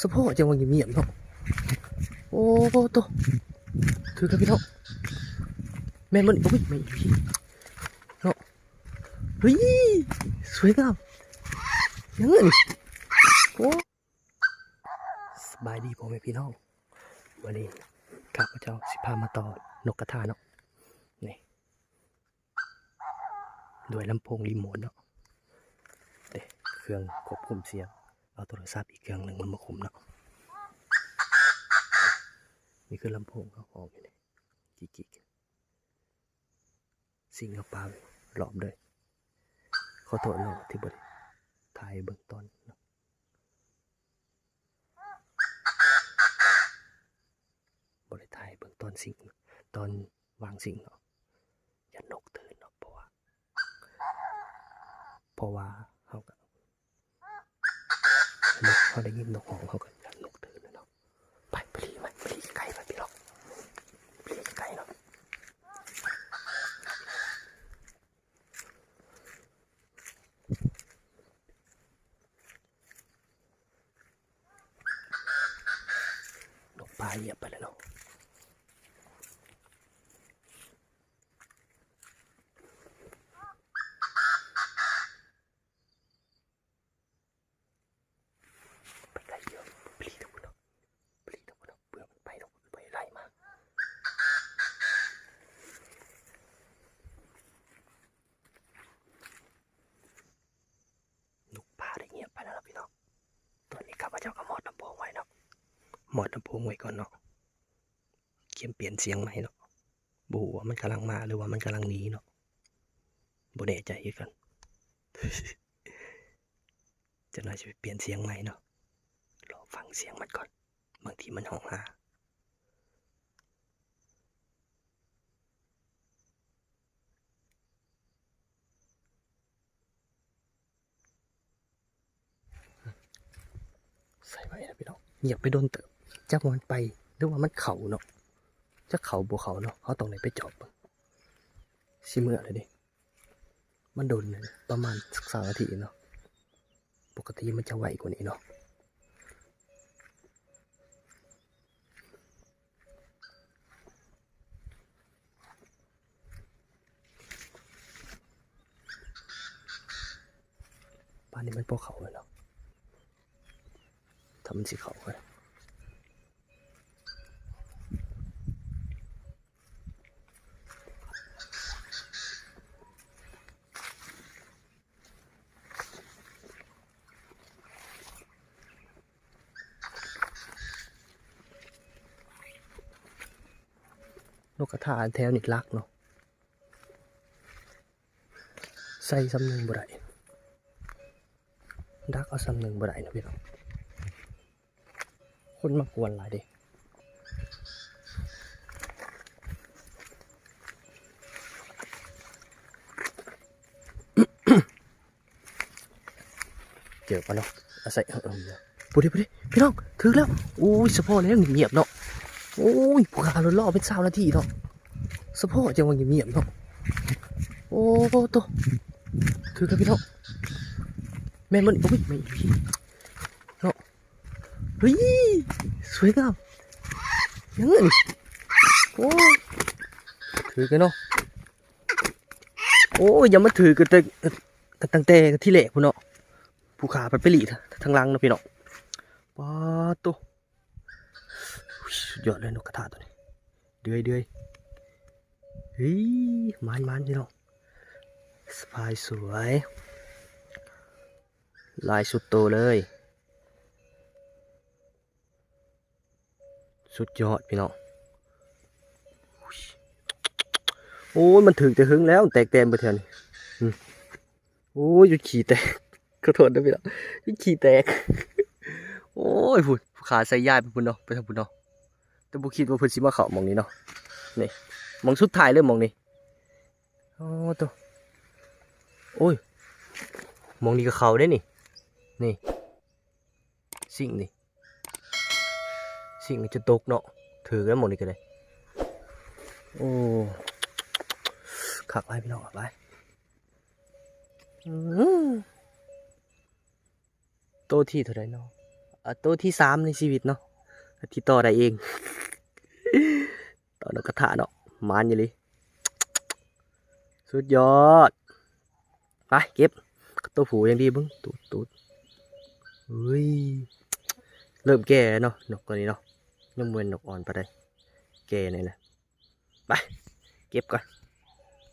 สะโพกจังหวะเงียบๆเนาะโอ้โหตัวถือกันพี่น้องแม่นมันโอ้ยไม่พี่เนาะเฮ้ยสวยงามยังไงโอ้สบายดีพ่อแม่พี่น้องวันนี้ข้าพเจ้าสิพามาต่อนกกระทาเนาะนี่ด้วยลำโพงรีโมทเนาะเด็เครื่องควบคุมเสียง เอาโทรศัพท์อีกเครื่องหนึ่งมันมาคุมเนาะนี่คือลำโพงเขาออกอยู่นี่กิกกิกสิ่งเขาปาหลอมเลยขอโทษเนาที่บริถ่ายเบื้องต้นเนาะบริถ่ายเบื้องต้นสิ่งตอนวางสิ่งเนาะอย่านกตื่นเนาะเพราะว่าเพราะว่า เขาได้ยินนกของเขากันนกตื่นเลยเนาะไปไปรีไหมไปรีไกลไปพี่หรอกไปรีไกลเนาะนกปลาเหยียบไปแล้วเนาะไปไกลเยอะไปรีทุกคนเนาะไปรีทุกคนเนาะเบื่อมันไปเนาะไปไล่มานกปลาได้เงียบไปแล้วนะพี่น้องตอนนี้ข้าพเจ้าก็หมอดลำโพงไว้เนาะ หมอดลำโพงไว้ก่อนเนาะเขียมเปลี่ยนเสียงใหม่เนาะบูว่ามันกำลังมาหรือว่ามันกำลังหนีเนาะบ่แน่ใจคือกันจะน่าจะไปเปลี่ยนเสียงใหม่เนาะรอฟังเสียงมันก่อน บางทีมันห้องหาใส่ไว้นะพี่น้องอย่าไปโดนเติม จักมันไปหรือว่ามันเข่าเนาะจะเข่าบัวเขาเนาะเขาตรงไหนไปจอบเบิ่งสิเมื่อเลยดิมันโดนเลยประมาณสักสามนาทีเนาะปกติมันจะไหวกว่านี้เนาะบ้านนี้มันพวกเขาเลยเนาะทำมันสีเขาเลย นกกระทาอันแถวนี่รักเนาะใส่สำนึงบ่ได้ดักเอาซ้ำหนึ่งบ่ได้นะพี่น้องคนมากวนหลายเดิเจอปะเนาะอาศัยเออเออปุดิปุดิพี่น้องถึงแล้วโอ้ยสะโพกแล้วเงียบเนาะ โอ้ยผู้ขาเราล่อเป็นสาวนาทีเนาะสะโพกจังหวะเงียบๆเนาะโอ้โหตัวถือกันพี่น้อแม่มันโอ้ยไม่พี่เนาะเฮ้ยสวยงามยังไงโอ้ยถือกันเนาะโอ้ยยังมาถือกันแต่กันตั้งแต่ที่แหลกพุ่นเนาะผู้ขาไปไปหลีทางหลังนะพี่เนาะป้าตัว ดยอดเลยนกกระทาตัวนี้เดือยเดือยเฮ้ยมันมันพี่เนาะสบายสวย ลายสุดโตเลย สุดยอดพี่น้องโอ้ยมันถึงจะหึงแล้วแตกแตนไปเถอะนี่โอ้ยยุดขี่แตกขอโทษนะพี่น้องหยุดขี่แตก โอ้ยพุ่นขาใส่ยายไปพุ่นเนาะไปทางพุ่นเนาะ แต่บุคิดว่าเพุ่นสิมาเข้ามองนี้เนาะนี่มองสุดท้ายเลยมองนี้โอ้ตัวโอ้ยมองนี้ก็เขาได้นี่นี่ สิ่งนี่สิ่งนี่จะตกเนาะถือกันหมดนี่ก็เลยโอ้ขักไว้พี่น้องขักไว้อื้อโตที่เท่าไรเนาะอะตัวที่สามในชีวิตเนาะ ที่ต่อได้เอง ต่อนกกระทะเนาะมานอยู่เลยสุดยอด ไปเก็บตัวผูยังดีบึ้งตูดตูดเฮ้ย เริ่มแก่เนาะนกตัวนี้เนาะยังเหมือนนกอ่อนไปได้แก่นี่แหละไป เก็บก่อน